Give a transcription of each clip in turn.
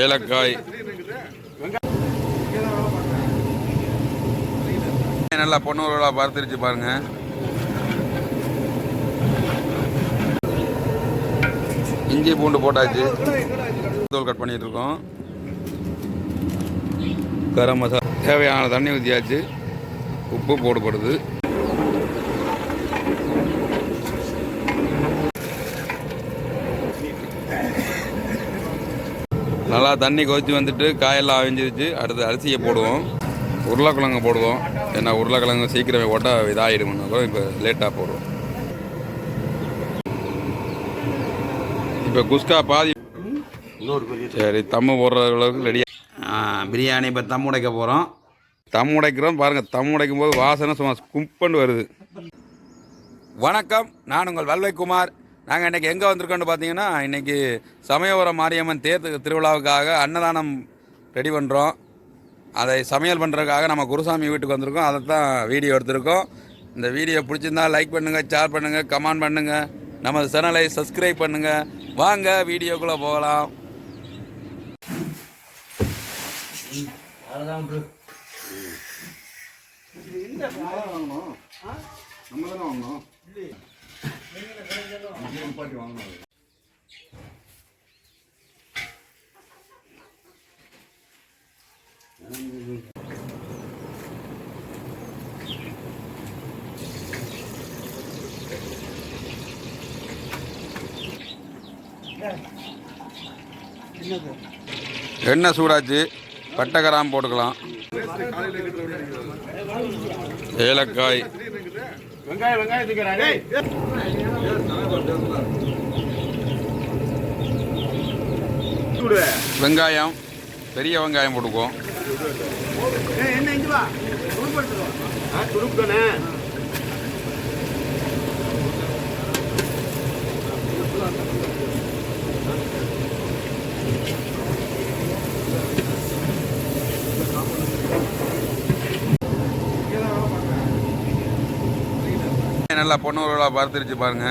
ஏலக்காய். நல்லா பொண்ணுகளா பார்த்துருச்சு பாருங்க. இஞ்சி பூண்டு போட்டாச்சு. தூள் கட் பண்ணிட்டு இருக்கோம். கரம் மசாலா தேவையான தண்ணி ஊற்றியாச்சு உப்பு போடப்படுது நல்லா தண்ணி கொதிச்சு வந்துட்டு காயெல்லாம் அவிஞ்சிருச்சு. அடுத்து அரிசியை போடுவோம். உருளைக்கிழங்கு போடுவோம். ஏன்னா உருளைக்கிழங்கு சீக்கிரம் ஒட்ட இதாகிடும்னா கூட இப்போ லேட்டாக போடுவோம் இப்போ குஸ்கா பாதி சரி தம்மு போடுற அளவுக்கு ரெடியாக பிரியாணி இப்போ தம் உடைக்க போகிறோம் தம் உடைக்கிறோம். பாருங்கள் தம் உடைக்கும் போது வாசனை சும்மா கும்பண்டு வருது. வணக்கம். நான் உங்கள் வல்வைக்குமார். நாங்கள் இன்றைக்கி எங்கே வந்திருக்கோம்னு பார்த்தீங்கன்னா இன்றைக்கி சமயபுரம் மாரியம்மன் தேர் திருவிழாவுக்காக அன்னதானம் ரெடி பண்ணுறோம் அதை சமையல் பண்ணுறதுக்காக நம்ம குருசாமி வீட்டுக்கு வந்திருக்கோம். அதை தான் வீடியோ எடுத்திருக்கோம். இந்த வீடியோ பிடிச்சிருந்தா லைக் பண்ணுங்கள் ஷேர் பண்ணுங்கள் கமெண்ட் பண்ணுங்கள் நமது சேனலை சப்ஸ்கிரைப் பண்ணுங்கள் வாங்க வீடியோக்குள்ளே போகலாம். எண்ணெய் சூடாச்சு? பட்டை கிராம்பு போட்டுக்கலாம். ஏலக்காய். வெங்காயம் வெங்காயம் தூக்கிறாரு வெங்காயம் பெரிய வெங்காயம் போட்டுக்குவோம் என்ன இஞ்சி வா. துடுப்படுத்துருவோம் ஆ துடுப்பு தானே நல்லா பொண்ணூர்களாக பார்த்துருச்சு பாருங்க.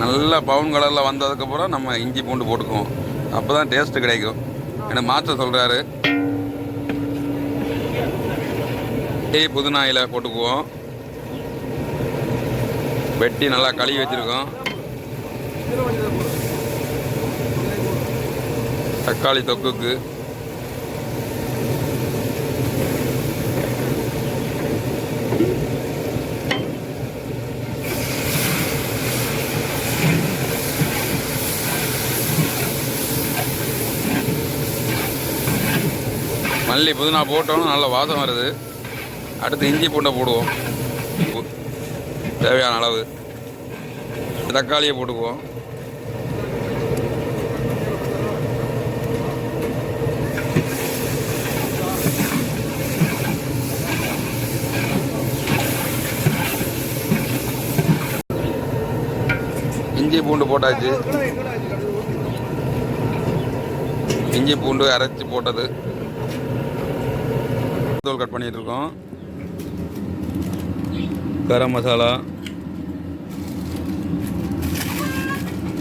நல்ல பவுன் கலரில் வந்ததுக்கப்புறம் நம்ம இஞ்சி பூண்டு போட்டுக்குவோம். அப்போ தான் டேஸ்ட்டு கிடைக்கும். என்ன மாற்ற சொல்கிறாரு டீ புதினா இலை போட்டுக்குவோம். வெட்டி நல்லா கழுவி வச்சுருக்கோம். தக்காளி தொக்குக்கு. மல்லி புதினா போட்டோம்னா நல்ல வாசம் வருது. அடுத்து இஞ்சி பூண்டை போடுவோம். தேவையான அளவு. தக்காளியை போட்டுக்குவோம். இஞ்சி பூண்டு போட்டாச்சு. இஞ்சி பூண்டு அரைச்சி போட்டது. தூள் கட் பண்ணிகிட்ருக்கோம் கரம் மசாலா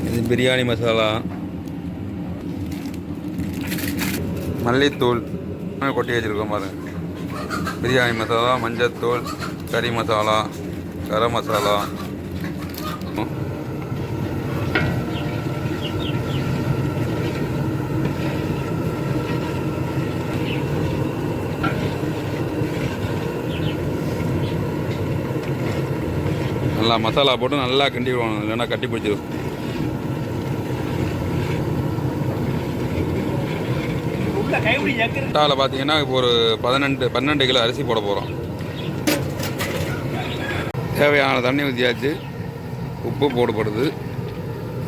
இது பிரியாணி மசாலா மல்லித்தூள் கொட்டி வச்சுருக்கோம் பாருங்கள் பிரியாணி மசாலா மஞ்சத்தூள் கறி மசாலா கரம் மசாலா. நல்லா மசாலா போட்டு நல்லா கிண்டி விடணும் இல்லைன்னா கட்டி பிடிச்சிடும் முட்டாவில் பார்த்தீங்கன்னா இப்போ ஒரு பதினெண்டு பன்னெண்டு கிலோ அரிசி போட போகிறோம் தேவையான தண்ணி ஊற்றியாச்சு உப்பு போடப்படுது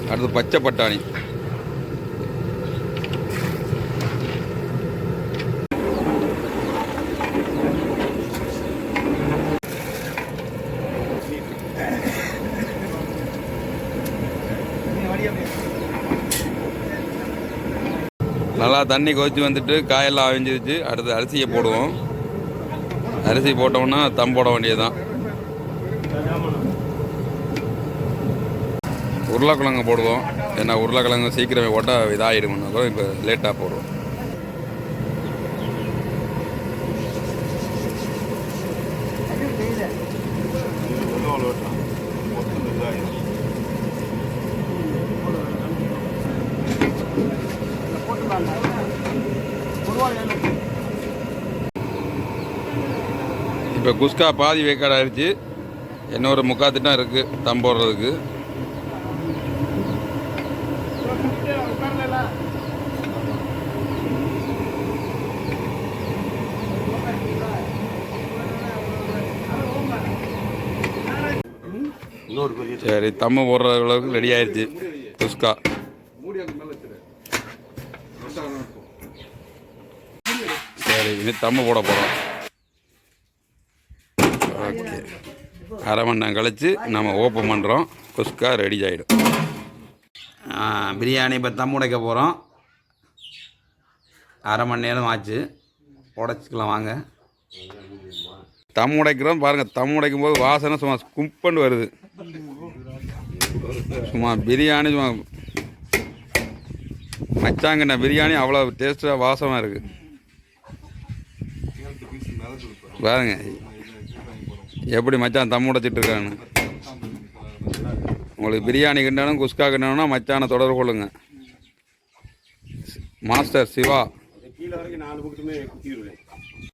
அடுத்து பச்சை பட்டாணி. நல்லா தண்ணி கொதிச்சு வந்துட்டு காயெல்லாம் அவிஞ்சிருச்சு. அடுத்து அரிசியை போடுவோம். அரிசி போட்டோம்னா தம் போட வேண்டியதுதான். உருளைக்கிழங்கு போடுவோம். ஏன்னா உருளைக்கிழங்கு சீக்கிரமே போட்டால் இதாகிடும்னு கூட இப்போ லேட்டாக போடுவோம். போட்டுருவாங்க இப்போ குஸ்கா பாதி வேக்காடு ஆயிடுச்சு. இன்னொரு முக்காத்திட்டம் இருக்குது தம் போடுறதுக்கு. சரி தம்மு போடுற அளவுக்கு ரெடி ஆயிடுச்சு குஸ்கா. சரி இனி தம்மு போட போகிறோம் ஓகே. அரை மணி நேரம் கழிச்சு நம்ம ஓப்பன் பண்ணுறோம் குஸ்கா ரெடி ஆகிடும் பிரியாணி இப்போ தம் உடைக்க போகிறோம் அரை மணி நேரம் ஆச்சு. உடச்சிக்கலாம் வாங்க. தம் உடைக்கிறோம். பாருங்கள் தம் உடைக்கும் போது வாசனை சும்மா கும்பண்டு வருது. சும்மா பிரியாணி சும்மா மச்சாங்கண்ண பிரியாணி அவ்வளோ டேஸ்ட்டாக வாசமாக இருக்குது பாருங்க எப்படி மச்சான் தம் உடைச்சிட்டு இருக்கான்னு உங்களுக்கு பிரியாணி கிண்டனும் குஸ்கா கிண்டணும்னா மச்சானை தொடர்பு கொள்ளுங்க. மாஸ்டர் சிவா. கீழே வரைக்கும் நாலு பக்கத்துமே குத்திடுவேன்.